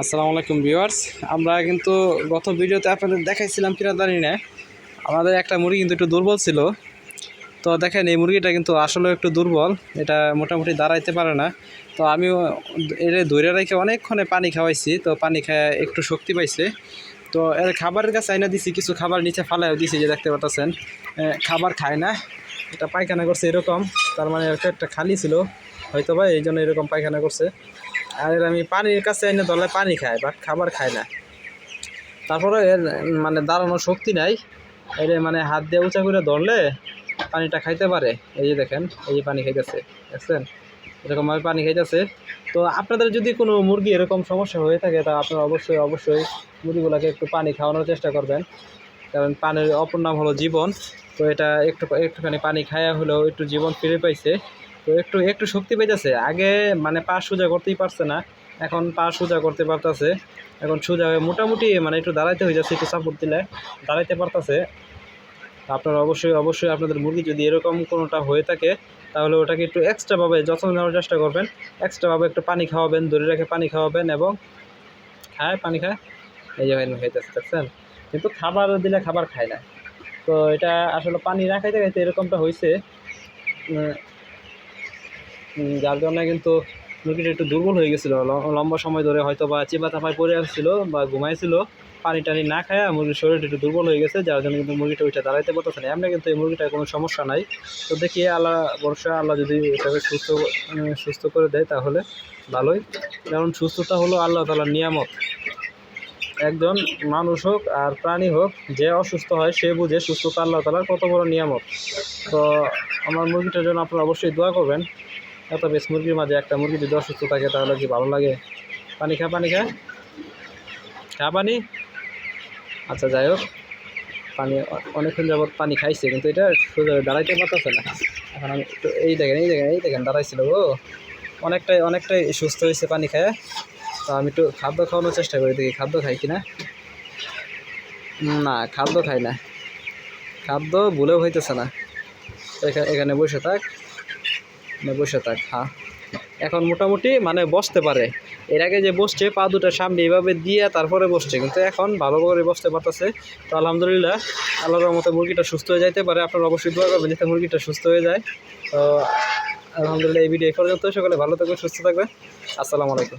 আসসালামু আলাইকুম ভিউয়ার্স। আমরা কিন্তু গত ভিডিওতে আপনাদের দেখাইছিলাম কিনা জানি না আমাদের একটা মুরগি কিন্তু একটু দুর্বল ছিল। তো দেখেন, এই মুরগিটা কিন্তু আসলে একটু দুর্বল। এটা মোটামুটি দাঁড়াইতে পারে না। তো আমিও এর ধরে রেখে অনেকক্ষণে পানি খাওয়াইছি। তো পানি খায় একটু শক্তি পাইছে। তো এর খাবারের কাছে আইনা দিছি, কিছু খাবার নিচে ফালাইও দিছি, যে দেখতে পাচ্ছেন খাবার খায় না। এটা পায়খানা করছে এরকম। তার মানে পেটটা খালি ছিল। হয়তো বা এই জন্য এরকম পায়খানা করছে। আর আমি পানির কাছে এনে ধরলে পানি খায় বাট খাবার খায় না। তারপরে এর মানে দাঁড়ানোর শক্তি নাই। এর মানে হাত দিয়ে উঁচা করে ধরলে পানিটা খাইতে পারে। এই যে দেখেন, এই যে পানি খাইতেছে, দেখছেন? এরকমভাবে পানি খাইতেছে। তো আপনাদের যদি কোনো মুরগি এরকম সমস্যা হয়ে থাকে, তা আপনারা অবশ্যই অবশ্যই মুরগিগুলোকে একটু পানি খাওয়ানোর চেষ্টা করবেন। কারণ পানির অপর নাম হলো জীবন। তো এটা একটু, একটুখানি পানি খায়া হলেও একটু জীবন ফিরে পাইছে। তো একটু একটু শক্তি পাইতেছে। আগে মানে পা সোজা করতেই পারছে না, এখন পা সোজা করতে পারতেছে। এখন সোজা হয়ে মোটামুটি মানে একটু দাঁড়াইতে হয়ে যাচ্ছে একটু সাপোর্ট দিলে দাঁড়াইতে পারতেছে। আপনারা অবশ্যই অবশ্যই আপনাদের মুরগি যদি এরকম কোনোটা হয়ে থাকে, তাহলে ওটাকে একটু এক্সট্রাভাবে যত্ন নেওয়ার চেষ্টা করবেন। এক্সট্রাভাবে একটু পানি খাওয়াবেন, ধরে রেখে পানি খাওয়াবেন এবং খায়, পানি খায়। এই যে খাইতেছে, দেখছেন? কিন্তু খাবার দিলে খাবার খায় না। তো এটা আসলে পানি না খাইতে খাইতে এরকমটা হয়েছে যার জন্য কিন্তু মুরগিটা একটু দুর্বল হয়ে গেছিল। লম্বা সময় ধরে হয়তো বা চিপা চাপায় পড়ে আসছিল বা ঘুমাইছিল পানি টানি না খায় মুরগির শরীরটা একটু দুর্বল হয়ে গেছে, যার জন্য কিন্তু মুরগিটা ওইটা দাঁড়াইতে পারতেছে না। এমনি কিন্তু এই মুরগিটার কোনো সমস্যা নাই। তো দেখি আল্লাহ বর্ষা আল্লাহ যদি এটাকে সুস্থ সুস্থ করে দেয় তাহলে ভালোই। কারণ সুস্থতা হলো আল্লাহ তালার নিয়ামত। একজন মানুষ হোক আর প্রাণী হোক, যে অসুস্থ হয় সে বুঝে সুস্থতা আল্লাহ তালার কত বড় নিয়ামত। তো আমার মুরগিটার জন্য আপনারা অবশ্যই দোয়া করবেন। এত বেশ মুরগির মাঝে একটা মুরগি যদি অসুস্থ থাকে তাহলে কি ভালো লাগে? পানি খা পানি খা। খা পানি। আচ্ছা যাই হোক। পানি, অনেকক্ষণ যাবত পানি খাইছে, কিন্তু এটা সোজা দাঁড়াইতে পারতেছে না। এখন আমি একটু এই দেখেন এই দেখেন এই দেখেন, দাঁড়াইছিল, ও। অনেকটাই অনেকটাই সুস্থ হয়েছে পানি খায়। তো আমি একটু খাদ্য খাওয়ানোর চেষ্টা করি, দেখি খাদ্য খাই কি না না খাদ্য খাই না। খাদ্য ভুলেও হইতেছে না। এখা- এখানে বসে থাক। মানে বসে থাক হ্যাঁ। এখন মোটামুটি মানে বসতে পারে। এর আগে যে বসছে, পা দুটো সামনে এইভাবে দিয়ে তারপরে বসছে। কিন্তু এখন ভালো করে বসতে পারতেছে। তো আলহামদুলিল্লাহ, আল্লাহর মতো মুরগিটা সুস্থ হয়ে যাইতে পারে। আপনারা অবশ্যই দোয়া করবেন যাতে মুরগিটা সুস্থ হয়ে যায়। তো আলহামদুলিল্লাহ এই ভিডিও এই পর্যন্ত। সকলে ভালো থাকবে সুস্থ থাকবে আসসালামু আলাইকুম।